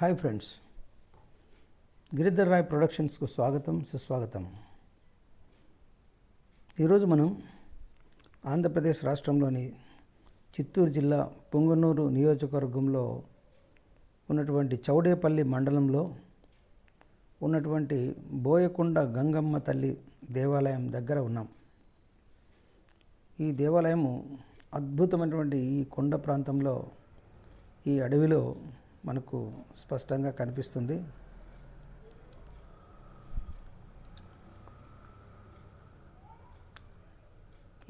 Hi friends. Giridhar Rai ప్రొడక్షన్స్కు స్వాగతం సుస్వాగతం. ఈరోజు మనం ఆంధ్రప్రదేశ్ రాష్ట్రంలోని చిత్తూరు జిల్లా పొంగనూరు నియోజకవర్గంలో ఉన్నటువంటి చౌడేపల్లి మండలంలో ఉన్నటువంటి బోయకొండ గంగమ్మ తల్లి దేవాలయం దగ్గర ఉన్నాం. ఈ దేవాలయము అద్భుతమైనటువంటి ఈ కొండ ప్రాంతంలో ఈ అడవిలో మనకు స్పష్టంగా కనిపిస్తుంది.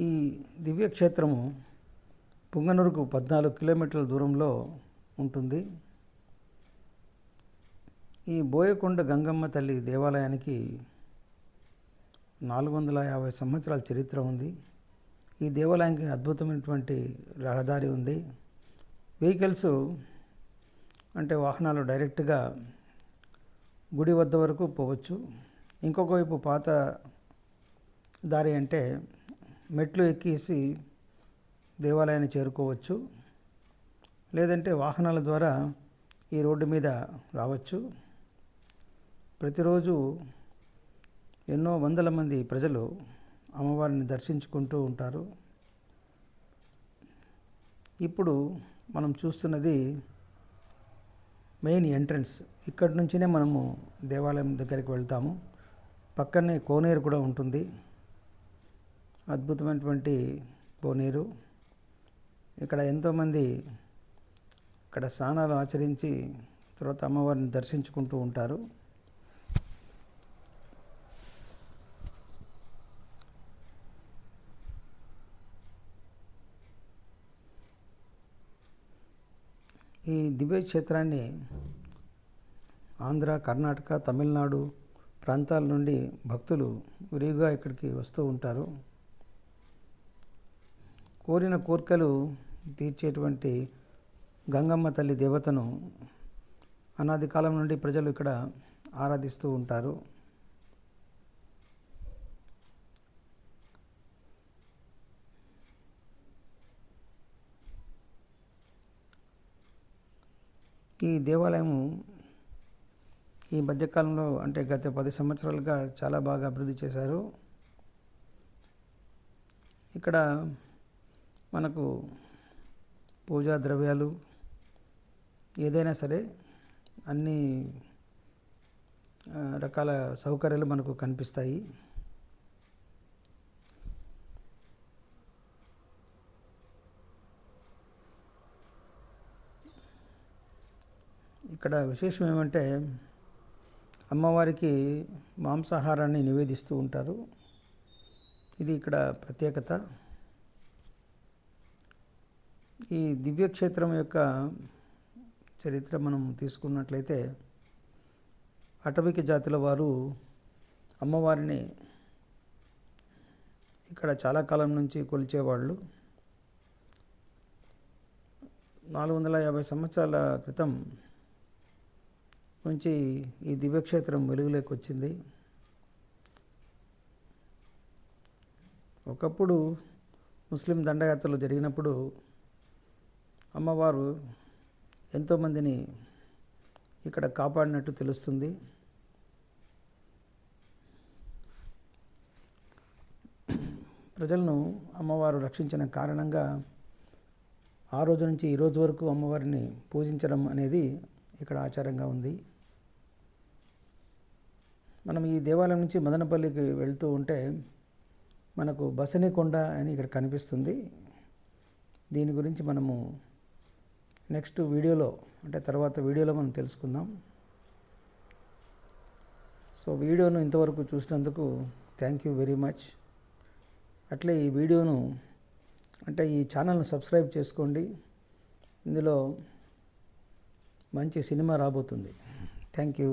ఈ దివ్యక్షేత్రము పుంగనూరుకు పద్నాలుగు కిలోమీటర్ల దూరంలో ఉంటుంది. ఈ బోయకొండ గంగమ్మ తల్లి దేవాలయానికి నాలుగు వందల యాభై సంవత్సరాల చరిత్ర ఉంది. ఈ దేవాలయానికి అద్భుతమైనటువంటి రహదారి ఉంది. వెహికల్స్ అంటే వాహనాలు డైరెక్ట్గా గుడి వద్ద వరకు పోవచ్చు. ఇంకొక వైపు పాత దారి అంటే మెట్లు ఎక్కేసి దేవాలయాన్ని చేరుకోవచ్చు. లేదంటే వాహనాల ద్వారా ఈ రోడ్డు మీద రావచ్చు. ప్రతిరోజు ఎన్నో వందల మంది ప్రజలు అమ్మవారిని దర్శించుకుంటూ ఉంటారు. ఇప్పుడు మనం చూస్తున్నది మెయిన్ ఎంట్రన్స్. ఇక్కడి నుంచినే మనము దేవాలయం దగ్గరికి వెళ్తాము. పక్కనే కోనేరు కూడా ఉంటుంది. అద్భుతమైనటువంటి కోనేరు. ఇక్కడ ఎంతోమంది ఇక్కడ స్నానాలు ఆచరించి తర్వాత అమ్మవారిని దర్శించుకుంటూ ఉంటారు. ఈ దివ్య క్షేత్రాన్ని ఆంధ్ర కర్ణాటక తమిళనాడు ప్రాంతాల నుండి భక్తులు విరివిగా ఇక్కడికి వస్తూ ఉంటారు. కోరిన కోరికలు తీర్చేటువంటి గంగమ్మ తల్లి దేవతను అనాది కాలం నుండి ప్రజలు ఇక్కడ ఆరాధిస్తూ ఉంటారు. ఈ దేవాలయము ఈ మధ్యకాలంలో అంటే గత పది సంవత్సరాలుగా చాలా బాగా అభివృద్ధి చేశారు. ఇక్కడ మనకు పూజా ద్రవ్యాలు ఏదైనా సరే అన్ని రకాల సౌకర్యాలు మనకు కనిపిస్తాయి. ఇక్కడ విశేషం ఏమంటే అమ్మవారికి మాంసాహారాన్ని నివేదిస్తూ ఉంటారు. ఇది ఇక్కడ ప్రత్యేకత. ఈ దివ్యక్షేత్రం యొక్క చరిత్ర మనం తీసుకున్నట్లయితే అటవిక జాతుల వారు అమ్మవారిని ఇక్కడ చాలా కాలం నుంచి కొలిచేవాళ్ళు. నాలుగు వందల యాభై సంవత్సరాల క్రితం నుంచి ఈ దివ్యక్షేత్రం వెలుగులోకి వచ్చింది. ఒకప్పుడు ముస్లిం దండయాత్రలు జరిగినప్పుడు అమ్మవారు ఎంతోమందిని ఇక్కడ కాపాడినట్టు తెలుస్తుంది. ప్రజలను అమ్మవారు రక్షించిన కారణంగా ఆ రోజు నుంచి ఈరోజు వరకు అమ్మవారిని పూజించడం అనేది ఇక్కడ ఆచారంగా ఉంది. మనం ఈ దేవాలయం నుంచి మదనపల్లికి వెళ్తూ ఉంటే మనకు బసనికొండ అని ఇక్కడ కనిపిస్తుంది. దీని గురించి మనము నెక్స్ట్ వీడియోలో అంటే తర్వాత వీడియోలో మనం తెలుసుకుందాం. సో వీడియోను ఇంతవరకు చూసినందుకు థ్యాంక్ యూ వెరీ మచ్ అట్లే ఈ వీడియోను అంటే ఈ ఛానల్ను సబ్స్క్రైబ్ చేసుకోండి. ఇందులో మంచి సినిమా రాబోతుంది. Thank you